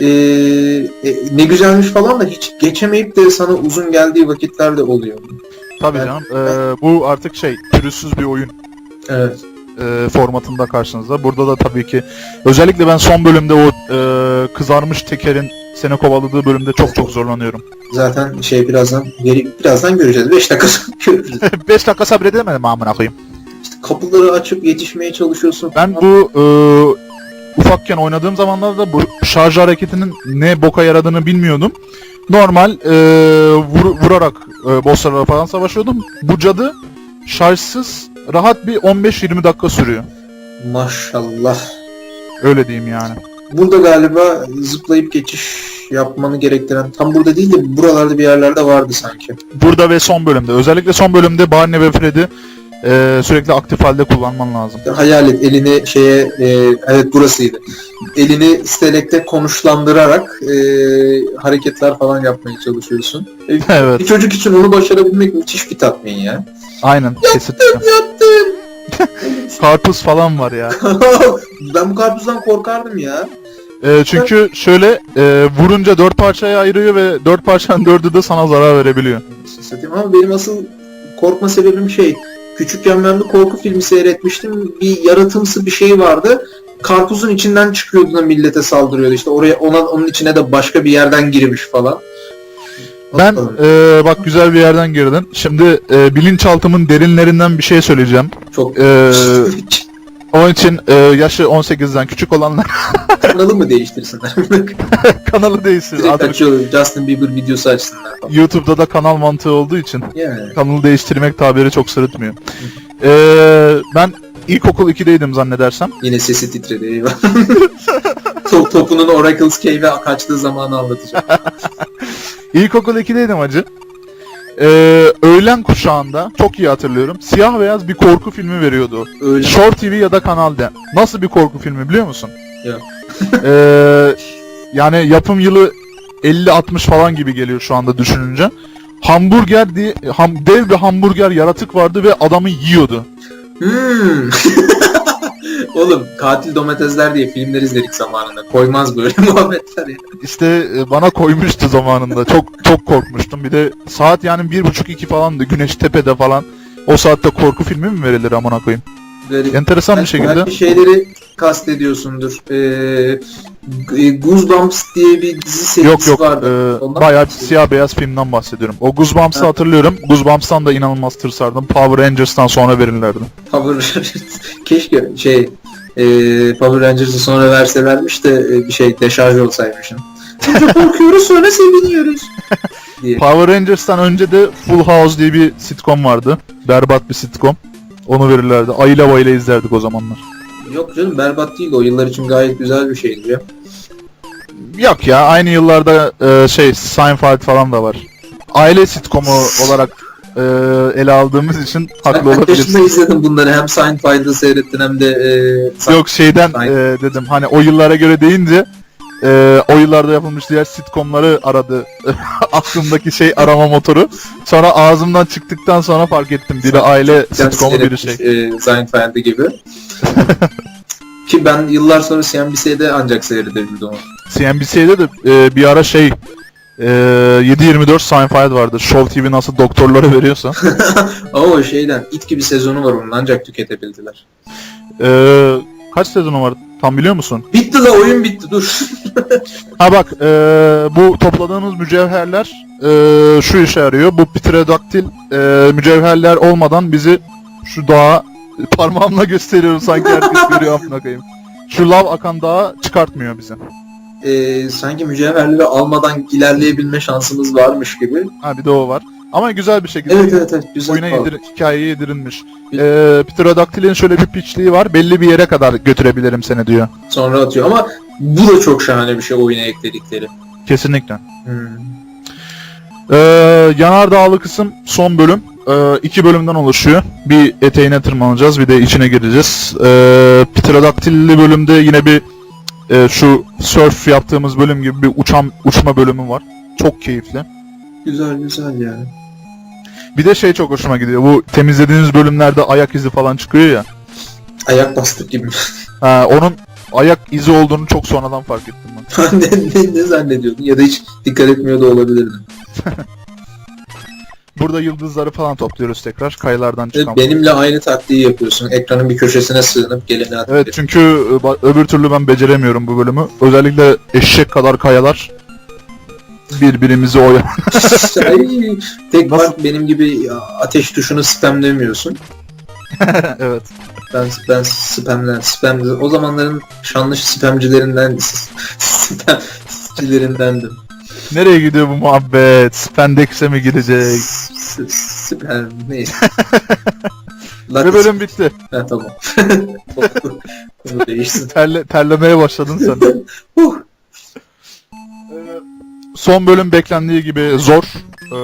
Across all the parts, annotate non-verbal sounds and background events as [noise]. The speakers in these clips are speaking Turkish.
e, e, ne güzelmiş falan da hiç geçemeyip de sana uzun geldiği vakitler de oluyor. Tabii Ben- canım. Ee, bu artık şey pürüzsüz bir oyun Evet. e, formatında karşınızda. Burada da tabii ki özellikle ben son bölümde o e, kızarmış tekerin seni kovaladığı bölümde çok çok zorlanıyorum. Zaten şey birazdan geri, birazdan göreceğiz. 5 dakika [laughs] görürüz. [laughs] 5 dakika sabredemedim amına koyayım. İşte kapıları açıp yetişmeye çalışıyorsun. Ben bu e, ufakken oynadığım zamanlarda bu şarj hareketinin ne boka yaradığını bilmiyordum. Normal e, vur- vurarak e, bosslarla falan savaşıyordum. Bu cadı şarjsız rahat bir 15-20 dakika sürüyor. Maşallah. Öyle diyeyim yani. Burada galiba zıplayıp geçiş yapmanı gerektiren tam burada değil de buralarda bir yerlerde vardı sanki. Burada ve son bölümde. Özellikle son bölümde Barney ve Freddy e, sürekli aktif halde kullanman lazım. Hayal et elini şeye e, evet burasıydı. Elini stelekte konuşlandırarak e, hareketler falan yapmaya çalışıyorsun. E, [laughs] evet. bir çocuk için onu başarabilmek müthiş bir tatmin ya. Aynen. Kesinlikle. Yaptım. [laughs] Karpuz falan var ya. [laughs] ben bu karpuzdan korkardım ya. E, çünkü şöyle e, vurunca dört parçaya ayırıyor ve dört parçanın dördü de sana zarar verebiliyor. Satayım ama benim asıl korkma sebebim şey. Küçükken ben bir korku filmi seyretmiştim. Bir yaratımsı bir şey vardı. Karpuzun içinden çıkıyordu da millete saldırıyordu. İşte oraya ona onun içine de başka bir yerden girmiş falan. Ben e, bak güzel bir yerden girdin. Şimdi e, bilinçaltımın derinlerinden bir şey söyleyeceğim. çok E, [laughs] onun için e, yaşı 18'den küçük olanlar [laughs] kanalı mı değiştirsinler? [laughs] kanalı değilsin. Direkt Artık açıyor Justin Bieber videosu açsınlar. YouTube'da da kanal mantığı olduğu için Yani. kanalı değiştirmek tabiri çok sırıtmıyor. E, ben ilkokul 2'deydim zannedersem. Yine sesi titredi eyvah. [laughs] Top, topunun Oracle's Cave'e kaçtığı zamanı anlatacağım. İlkokul 2'deydim acı. E, öğlen kuşağında çok iyi hatırlıyorum. Siyah beyaz bir korku filmi veriyordu. Öyle. Short TV ya da Kanal D. Nasıl bir korku filmi biliyor musun? Yok. [laughs] Ee, yani yapım yılı 50-60 falan gibi geliyor şu anda düşününce. Hamburger diye ham, dev bir hamburger yaratık vardı ve adamı yiyordu. Hmm. [laughs] Oğlum katil domatesler diye filmler izledik zamanında. Koymaz böyle [laughs] muhabbetler ya. İşte e, bana koymuştu zamanında. Çok çok korkmuştum. Bir de saat yani bir buçuk iki falandı. Güneş tepede falan. O saatte korku filmi mi verilir amına koyayım? Böyle Enteresan bir şekilde. belki şeyleri kastediyorsundur. Ee, Goosebumps diye bir dizi serisi Yok yok. vardı. e, Ondan bayağı siyah beyaz filmden bahsediyorum. O Goosebumps'ı Ha. hatırlıyorum. Goosebumps'tan da inanılmaz tırsardım. Power Rangers'tan sonra verirlerdi. Power [laughs] Keşke şey e, Power Rangers'ı sonra verselermiş de e, bir şey deşarj olsaymışım. Önce [laughs] korkuyoruz sonra seviniyoruz. [laughs] diye. Power Rangers'tan önce de Full House diye bir sitcom vardı. Berbat bir sitcom. Onu verirlerdi. Ayla bayla izlerdik o zamanlar. Yok canım berbat değil o yıllar için gayet güzel bir şeydi ya. Yok ya aynı yıllarda e, şey Seinfeld falan da var. Aile sitcomu olarak e, ele aldığımız için haklı Ben kaç yaşında olabilirsin. izledim bunları hem Seinfeld'ı seyrettin hem de e, Yok şeyden e, dedim hani o yıllara göre deyince e, o yıllarda yapılmış diğer sitcomları aradı [laughs] aklımdaki şey arama motoru. Sonra ağzımdan çıktıktan sonra fark ettim. Biri aile sitcomu biri şey. E, Seinfeld gibi. [laughs] Ki ben yıllar sonra CNBC'de ancak seyredebildim onu. CNBC'de de e, bir ara şey e, 7-24 Seinfeld vardı. Show TV nasıl doktorlara veriyorsa. [laughs] Ama o şeyden it gibi sezonu var onun ancak tüketebildiler. E, kaç sezonu var tam biliyor musun? Bitti la oyun bitti dur. [laughs] Ha bak e, bu topladığımız mücevherler e, şu işe yarıyor. Bu pterodaktil e, mücevherler olmadan bizi şu dağa parmağımla gösteriyorum sanki herkes [laughs] görüyor amına koyayım. Şu lav akan dağa çıkartmıyor bizi. E, sanki mücevherleri almadan ilerleyebilme şansımız varmış gibi. Ha bir de o var. Ama güzel bir şekilde Evet evet evet güzel. oyuna yedir hikayeye yedirilmiş. E, pterodaktilin şöyle bir piçliği var. Belli bir yere kadar götürebilirim seni diyor. Sonra atıyor ama bu da çok şahane bir şey oyuna ekledikleri. Kesinlikle. Hmm. Ee, yanardağlı kısım son bölüm. Ee, iki bölümden oluşuyor. Bir eteğine tırmanacağız, bir de içine gireceğiz. Ee, pterodaktilli bölümde yine bir e, şu surf yaptığımız bölüm gibi bir uçan uçma bölümü var. Çok keyifli. Güzel güzel yani. Bir de şey çok hoşuma gidiyor. Bu temizlediğiniz bölümlerde ayak izi falan çıkıyor ya. Ayak bastık gibi. Ha, onun ayak izi olduğunu çok sonradan fark ettim ben. [laughs] ne, ne, ne zannediyordun ya da hiç dikkat etmiyor da olabilirdin. [laughs] Burada yıldızları falan topluyoruz tekrar kayalardan çıkan. Benimle aynı taktiği yapıyorsun. Ekranın bir köşesine sığınıp geleni at. Evet çünkü e, öbür türlü ben beceremiyorum bu bölümü. Özellikle eşek kadar kayalar birbirimizi oya. [laughs] Ay, tek Nasıl? fark benim gibi ateş tuşunu spamlemiyorsun. [laughs] evet. Ben ben spamler spam o zamanların şanlı spamcilerinden spamcilerindendim. Nereye gidiyor bu muhabbet? Spendex'e mi girecek? S- Spam neyse. [laughs] Ve bölüm bitti. Ha, tamam. Konu. Terle, terlemeye başladın sen. Son bölüm beklendiği gibi zor. Ee,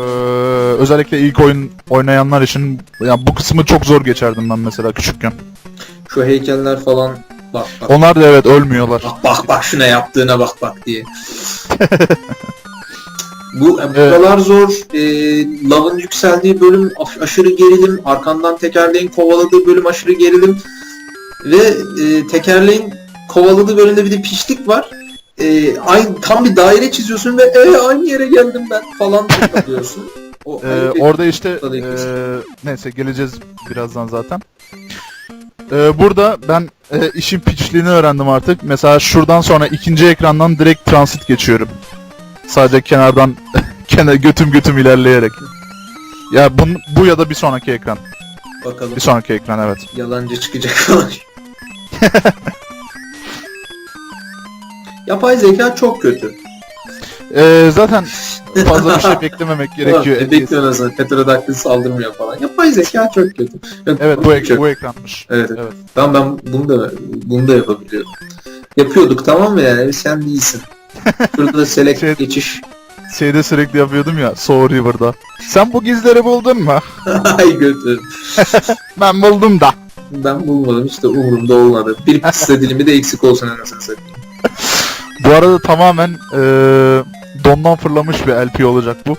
özellikle ilk oyun oynayanlar için ya bu kısmı çok zor geçerdim ben mesela küçükken. Şu heykeller falan bak bak. Onlar da evet ölmüyorlar. Bak bak bak şuna yaptığına bak bak diye. [laughs] Bu e, buralar zor. E, lavın yükseldiği bölüm aş- aşırı gerilim. Arkandan tekerleğin kovaladığı bölüm aşırı gerilim. Ve e, tekerleğin kovaladığı bölümde bir de pişlik var. E, aynı, tam bir daire çiziyorsun ve e, aynı yere geldim ben falan diyorsun. O, Ee, orada işte ee, neyse geleceğiz birazdan zaten. Ee, burada ben ee, işin piçliğini öğrendim artık. Mesela şuradan sonra ikinci ekrandan direkt transit geçiyorum. Sadece kenardan [laughs] kenar götüm götüm ilerleyerek. Ya bu, bu ya da bir sonraki ekran. bakalım Bir sonraki ekran evet. yalancı çıkacak falan. [laughs] Yapay zeka çok kötü. Ee, zaten fazla bir şey [laughs] beklememek gerekiyor. Evet, bekliyorsun aslında. Pterodaktil saldırmıyor falan. Yapay zeka çok kötü. Evet bu, ek, Çok- bu ekranmış. Evet, evet. Tamam ben bunu da bunu da yapabiliyorum. Yapıyorduk tamam mı yani sen değilsin. [laughs] Şurada da select Şey- geçiş. Şeyde sürekli yapıyordum ya Soul River'da. Sen bu gizleri buldun mu? [laughs] Ay götür. Ben buldum da. Ben bulmadım işte umurumda olmadı. Bir pizza dilimi de eksik olsun anasını satayım. Bu arada tamamen eee dondan fırlamış bir LP olacak bu.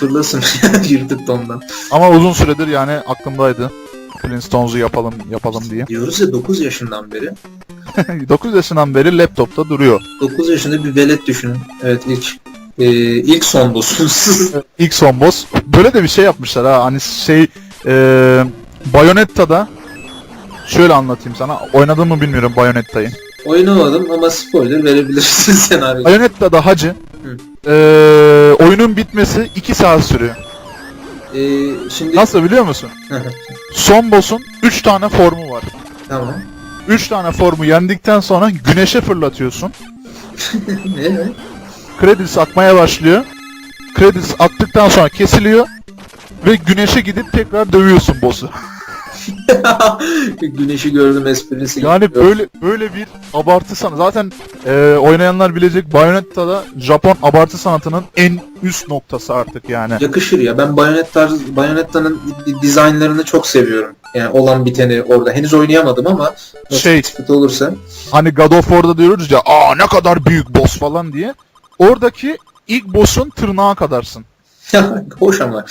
Fırlasın [laughs] yırtık dondan. Ama uzun süredir yani aklımdaydı. Flintstones'u yapalım yapalım diye. Diyoruz ya 9 yaşından beri. [laughs] 9 yaşından beri laptopta duruyor. 9 yaşında bir velet düşünün. Evet ilk e, ilk son boss'unuz. [laughs] İlk son boss. Böyle de bir şey yapmışlar ha. Hani şey eee Bayonetta'da şöyle anlatayım sana. Oynadın mı bilmiyorum Bayonetta'yı. Oynamadım ama spoiler verebilirsin [laughs] senaryo. Bayonetta'da hacı Hı. eee, oyunun bitmesi 2 saat sürüyor. E, şimdi Nasıl biliyor musun? [laughs] Son boss'un 3 tane formu var. tamam. 3 tane formu yendikten sonra güneşe fırlatıyorsun. [laughs] ne? Credits akmaya başlıyor. Credits aktıktan sonra kesiliyor. Ve güneşe gidip tekrar dövüyorsun boss'u. [laughs] Güneşi gördüm esprisi. Yani Yok. böyle böyle bir abartı sanat. Zaten e, oynayanlar bilecek Bayonetta'da Japon abartı sanatının en üst noktası artık yani. yakışır ya. Ben Bayonetta Bayonetta'nın di- dizaynlarını çok seviyorum. Yani olan biteni orada. Henüz oynayamadım ama Şey- olursa. Hani God of War'da diyoruz ya aa ne kadar büyük boss falan diye. Oradaki ilk boss'un tırnağı kadarsın. [laughs] Hoş ama.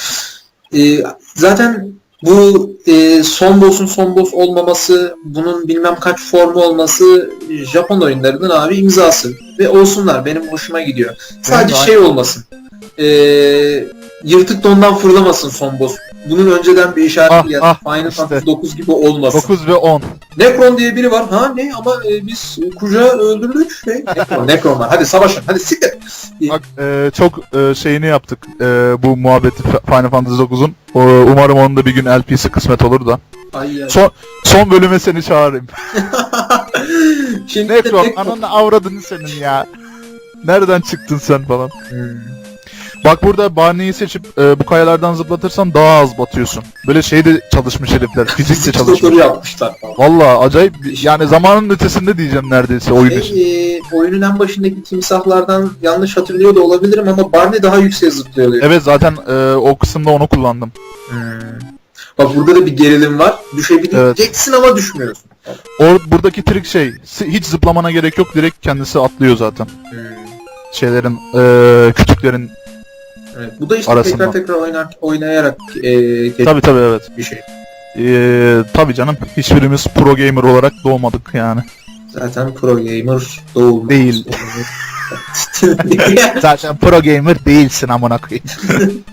Ee, zaten bu e, son boss'un son boss olmaması, bunun bilmem kaç formu olması Japon oyunlarının abi imzası. Ve olsunlar. Benim hoşuma gidiyor. Sadece de şey olmasın. Ee, yırtık dondan fırlamasın son boss. Bunun önceden bir işareti Ah, geldi. ah, Final işte. Fantasy 9 gibi olmasın. 9 ve 10. Necron diye biri var. Ha ne ama e, biz kucağı öldürdük. Ne? [laughs] Necron, Necron var. Hadi savaşın. Hadi siktir. Bak e, çok e, şeyini yaptık e, bu muhabbeti Final Fantasy 9'un. O, umarım onun da bir gün LP'si kısmet olur da. Ay. Son son bölüme seni çağırayım. [laughs] Şimdi Necron Necron- ananı avradını senin ya. Nereden çıktın sen falan. Hmm. Bak burada Barney'i seçip e, bu kayalardan zıplatırsan daha az batıyorsun. Böyle şeyde çalışmış herifler. [laughs] Fizikte Motoru çalışmış. yapmışlar falan. Valla acayip yani zamanın ötesinde diyeceğim neredeyse oyun için. Şey, e, oyunun en başındaki timsahlardan yanlış hatırlıyor da olabilirim ama Barney daha yükseğe zıplıyor. Evet zaten e, o kısımda onu kullandım. Hmm. Bak burada da bir gerilim var. Düşebileceksin ama düşmüyorsun. Or buradaki trik şey si- hiç zıplamana gerek yok direkt kendisi atlıyor zaten. Hmm. Şeylerin e, kütüklerin Evet. Bu da işte Arasında. tekrar tekrar oynar, oynayarak e, tabi tabi evet. bir şey. E, tabi canım hiçbirimiz pro gamer olarak doğmadık yani. Zaten pro gamer doğulmuş. Değil. [laughs] [laughs] Zaten pro gamer değilsin amına koyayım. [laughs]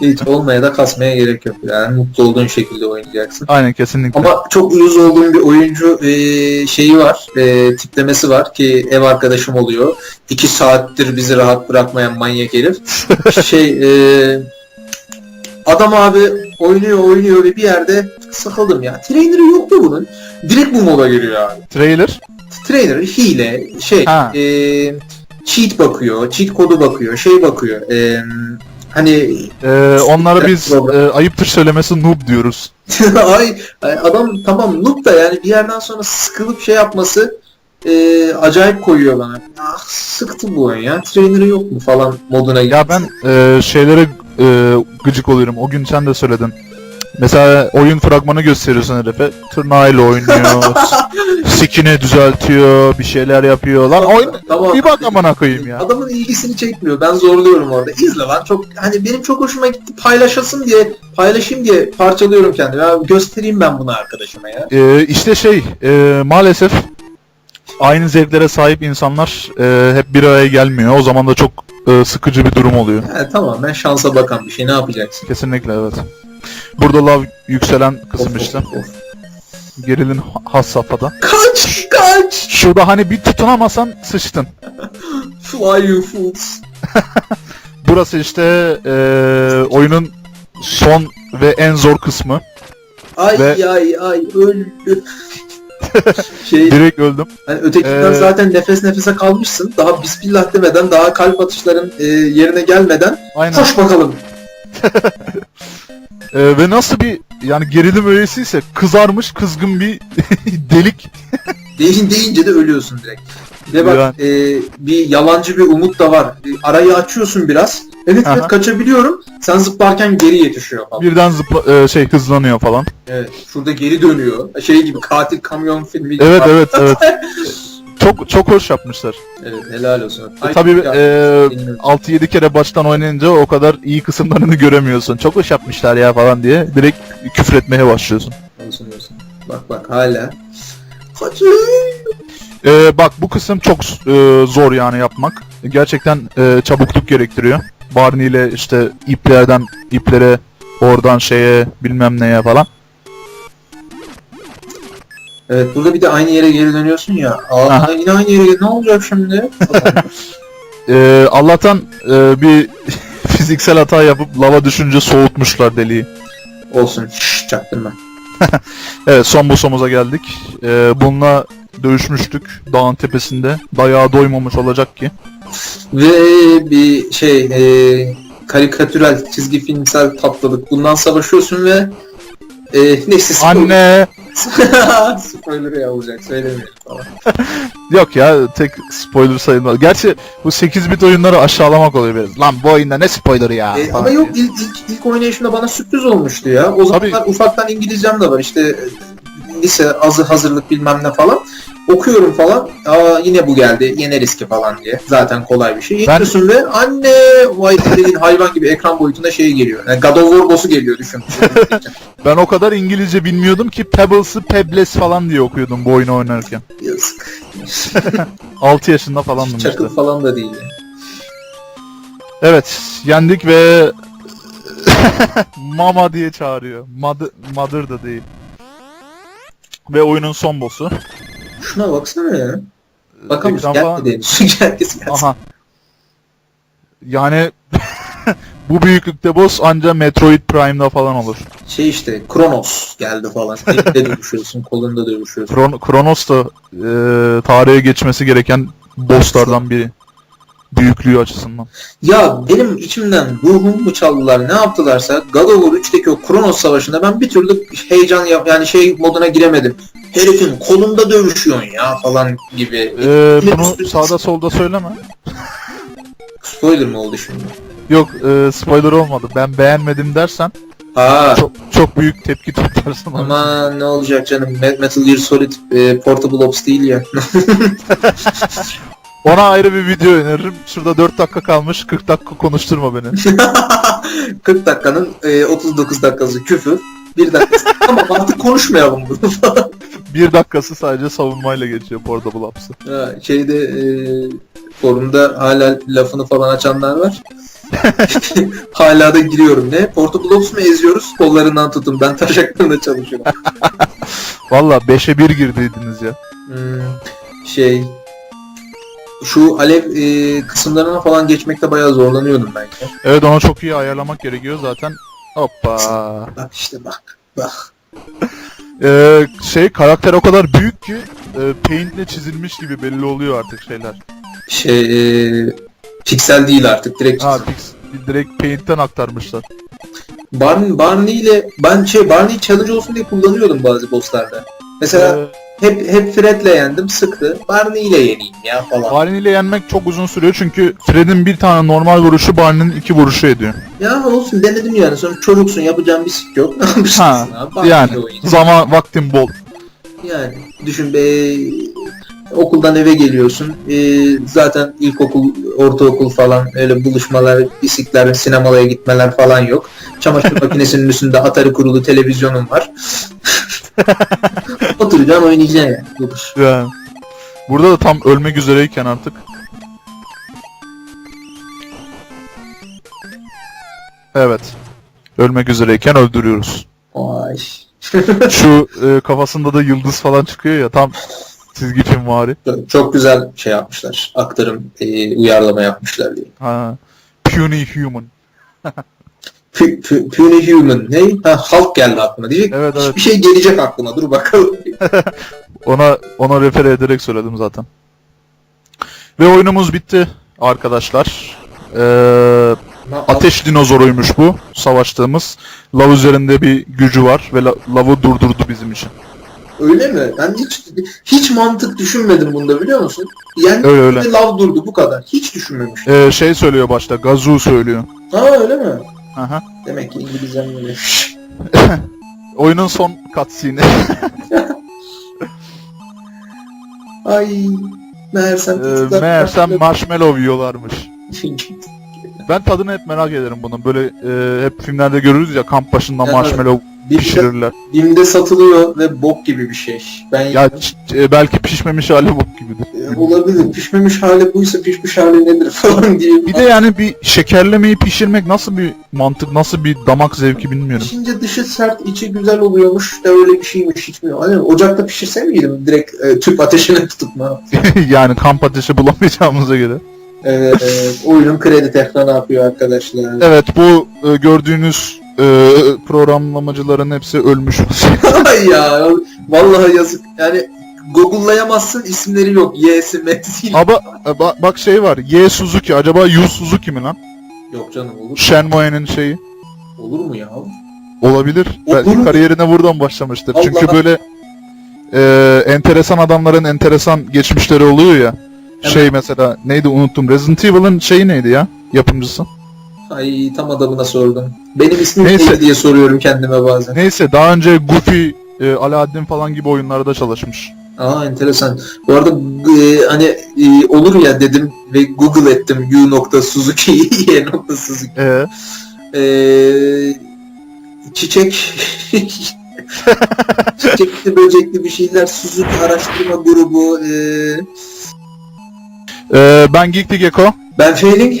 Hiç olmaya da kasmaya gerek yok. Yani mutlu olduğun şekilde oynayacaksın. Aynen kesinlikle. Ama çok uyuz olduğum bir oyuncu e, şeyi var, e, tiplemesi var ki ev arkadaşım oluyor. İki saattir bizi rahat bırakmayan manyak herif. [laughs] şey, e, adam abi oynuyor oynuyor ve bir yerde sıkıldım ya. Trainer'ı yok mu bunun? Direkt bu moda giriyor abi. Trailer. Trainer, hile, şey, Ha. e, cheat bakıyor, cheat kodu bakıyor, şey bakıyor. E, hani Ee, onlara biz e, ayıptır söylemesi noob diyoruz. [laughs] ay, ay, adam tamam noob da yani bir yerden sonra sıkılıp şey yapması e, acayip koyuyor bana. Ah sıktı bu oyun ya. Trainer'ı yok mu falan moduna Ya ben e, şeylere e, gıcık oluyorum. O gün sen de söyledin. Mesela oyun fragmanı gösteriyorsun herife. Tırnağıyla oynuyor. [laughs] Skin'i düzeltiyor. Bir şeyler yapıyor. Lan oyun tamam. bir bak amına koyayım ya. Adamın ilgisini çekmiyor. Ben zorluyorum orada. İzle lan. Çok hani benim çok hoşuma gitti. Paylaşasın diye, paylaşayım diye parçalıyorum kendimi. Ya göstereyim ben bunu arkadaşıma ya. Ee, işte şey e, maalesef aynı zevklere sahip insanlar e, hep bir araya gelmiyor. O zaman da çok e, sıkıcı bir durum oluyor. Yani tamamen şansa bakan bir şey. Ne yapacaksın? Kesinlikle evet. Burada lav yükselen kısım işte. of. Gerilin has safhada. Kaç! Kaç! Şurada hani bir tutunamasan sıçtın. Fly you fools. Burası işte e, oyunun son ve en zor kısmı. Ay Ve- ay ay öldü. [laughs] şey Direkt öldüm. hani ötekinden Ee, zaten nefes nefese kalmışsın. Daha bismillah demeden, daha kalp atışların e, yerine gelmeden Aynen. koş bakalım. [laughs] E, ve nasıl bir yani gerilim öğesiyse kızarmış kızgın bir [laughs] delik. Değin deyince de ölüyorsun direkt. Ve bak e, bir yalancı bir umut da var. E, arayı açıyorsun biraz. Evet Aha. evet kaçabiliyorum. Sen zıplarken geri yetişiyor falan. Birden zıpla, e, şey hızlanıyor falan. Evet. Şurada geri dönüyor. Şey gibi katil kamyon filmi gibi. Evet evet evet. [laughs] Çok çok hoş yapmışlar. Evet helal olsun. E, tabii e, bilmiyorum. 6-7 kere baştan oynayınca o kadar iyi kısımlarını [laughs] göremiyorsun. Çok hoş yapmışlar ya falan diye direkt küfretmeye başlıyorsun. Olsun olsun. Bak bak hala. Hadi. E, bak bu kısım çok e, zor yani yapmak. Gerçekten e, çabukluk gerektiriyor. Barney ile işte iplerden iplere oradan şeye bilmem neye falan. Evet burada bir de aynı yere geri dönüyorsun ya. Aa, Aha. yine aynı yere ne olacak şimdi? [laughs] E, Allah'tan e, bir [laughs] fiziksel hata yapıp lava düşünce soğutmuşlar deliği. olsun. Şşş çaktırma. [laughs] Evet son boss'umuza geldik. Ee, bununla dövüşmüştük dağın tepesinde. Dayağı doymamış olacak ki. Ve bir şey e, karikatürel çizgi filmsel tatlılık. Bundan savaşıyorsun ve e, neyse. Anne! [laughs] spoiler ya olacak söylemiyorum falan. [laughs] Yok ya tek spoiler sayılmaz. Gerçi bu 8 bit oyunları aşağılamak oluyor biraz. Lan bu oyunda ne spoiler ya? E, falan ama yok diye. ilk, ilk, ilk oynayışımda bana sürpriz olmuştu ya. O zamanlar ufaktan İngilizcem de var işte lise azı hazırlık bilmem ne falan. Okuyorum falan. Aa yine bu geldi. Yeneriz ki falan diye. Zaten kolay bir şey. Yeniyorsun ve anne vay dediğin hayvan gibi ekran boyutunda şey geliyor. Yani God of War boss'u geliyor düşün. [laughs] Ben o kadar İngilizce bilmiyordum ki Pebbles'ı Pebbles falan diye okuyordum bu oyunu oynarken. Yazık. [laughs] 6 yaşında falandım işte. Çakıl falan da değil. Evet yendik ve [laughs] Mama diye çağırıyor. Mother, mother da değil. Ve oyunun son boss'u. Şuna baksana ya. Bakalım Ekran falan- [laughs] de demiş. Herkes gelsin. Aha. Yani [laughs] bu büyüklükte boss anca Metroid Prime'da falan olur. Şey işte Kronos geldi falan. Elinde [laughs] dövüşüyorsun, kolunda dövüşüyorsun. Kron Kronos da e, tarihe geçmesi gereken bosslardan biri. Büyüklüğü açısından. Ya benim içimden ruhumu çaldılar ne yaptılarsa God of War 3'teki o Kronos savaşında ben bir türlü heyecan yap yani şey moduna giremedim. Herifin kolunda dövüşüyorsun ya falan gibi. E, bunu sağda solda söyleme. Spoiler mı oldu şimdi? Yok e, spoiler olmadı. Ben beğenmedim dersen Aa çok çok büyük tepki toplarsın. ama ne olacak canım Me- Metal Gear Solid e, Portable Ops değil ya. [laughs] Ona ayrı bir video öneririm. Şurada 4 dakika kalmış. 40 dakika konuşturma beni. [laughs] 40 dakikanın e, 39 dakikası küfür. Bir dakika. tamam [laughs] artık konuşmayalım bunu falan. Bir dakikası sadece savunmayla geçiyor Portable. Ha, şeyde e, forumda hala lafını falan açanlar var. [laughs] hala da giriyorum. Ne? Portable Ops mu eziyoruz? Kollarından tutun. Ben taşaklarında çalışıyorum. Valla 5'e 1 girdiydiniz ya. Hmm, şey şu alev e, kısımlarına falan geçmekte bayağı zorlanıyordum ben. ya. Evet onu çok iyi ayarlamak gerekiyor zaten. Hoppa. Bak işte bak. Bak. [laughs] Ee, şey karakter o kadar büyük ki e, paintle çizilmiş gibi belli oluyor artık şeyler. Şey e, piksel değil artık direkt. Ha pix, direkt paint'ten aktarmışlar. Barney, Barney ile ben şey Barney challenge olsun diye kullanıyordum bazı bosslarda. Mesela Ee, hep hep Fred'le yendim sıktı. Barney ile yeneyim ya falan. Barney ile yenmek çok uzun sürüyor çünkü Fred'in bir tane normal vuruşu Barney'nin iki vuruşu ediyor. Ya olsun denedim yani. Sonra çocuksun yapacağın bir sik yok. [laughs] Ne yapacaksın Ha, abi? Barney Yani zaman vaktin bol. Yani düşün be okuldan eve geliyorsun. Ee, zaten ilkokul, ortaokul falan öyle buluşmalar, bisikler, sinemaya gitmeler falan yok. Çamaşır [laughs] makinesinin üstünde Atari kurulu televizyonun var. [laughs] [laughs] Oturacaksın oynayacaksın yani. Yani. Burada da tam ölmek üzereyken artık. Evet. Ölmek üzereyken öldürüyoruz. Ay. [laughs] Şu e, kafasında da yıldız falan çıkıyor ya tam çizgi film vari. Çok- Çok güzel şey yapmışlar. Aktarım, e, uyarlama yapmışlar diye. Ha. Puny Human. [laughs] Pu- Puny Human. Ne? Ha, Hulk geldi aklıma. Diyecek Evet evet. bir şey gelecek aklıma. Dur bakalım. [laughs] Ona ona refer ederek söyledim zaten. Ve oyunumuz bitti arkadaşlar. Ee, ateş dinozoruymuş bu savaştığımız. Lav üzerinde bir gücü var ve la- lavı durdurdu bizim için. Öyle mi? Ben hiç hiç mantık düşünmedim bunda biliyor musun? Yani Öyle öyle. lav durdu bu kadar. Hiç düşünmemiş. Ee, şey söylüyor başta, Gazu söylüyor. Ha öyle mi? Aha. Demek ki İngilizcem öyle. [laughs] Oyunun son cutscene'i. [laughs] Ay meğersem Ee, meğersem marshmallow yiyorlarmış. [laughs] Ben tadını hep merak ederim bunun. Böyle e, hep filmlerde görürüz ya kamp başında marshmallow pişirirler. Bim'de satılıyor ve bok gibi bir şey. Ben Ya ç- e, belki pişmemiş hali bok gibidir. E, olabilir. Pişmemiş hali buysa pişmiş hali nedir [laughs] falan diye. Bir de yani bir şekerlemeyi pişirmek nasıl bir mantık, nasıl bir damak zevki bilmiyorum. Pişince dışı sert, içi güzel oluyormuş da öyle bir şeymiş hiç bilmiyorum. Hani ocakta pişirse miydim? Direkt e, tüp ateşine tutup ne yapayım? yani kamp ateşi bulamayacağımıza göre. Evet, evet. oyunun kredi tekrar ne yapıyor arkadaşlar? Evet bu e, gördüğünüz e, programlamacıların hepsi ölmüş. [laughs] Ya vallahi yazık. Yani Google'layamazsın isimleri yok. Y'si M'si. Ama e, ba- bak şey var. Y Suzuki. Acaba Yu Suzuki mi lan? Yok canım olur. Shenmue'nin şeyi. Olur mu ya? Olabilir. Belki Olur. kariyerine buradan başlamıştır. Allah Çünkü Allah. böyle e, enteresan adamların enteresan geçmişleri oluyor ya. Şey mesela neydi unuttum. Resident Evil'ın şeyi neydi ya? Yapımcısı. Ay tam adamına sordum. Benim ismim Neyse. neydi diye soruyorum kendime bazen. Neyse daha önce Goofy, e, Aladdin falan gibi oyunlarda çalışmış. Aa enteresan. Bu arada e, hani e, olur ya dedim ve Google ettim u.suzuki [laughs] y.suzuki. E, E, çiçek [laughs] çiçekli böcekli bir şeyler Suzuki araştırma grubu e, e, ben Geekly Gecko. ben Failing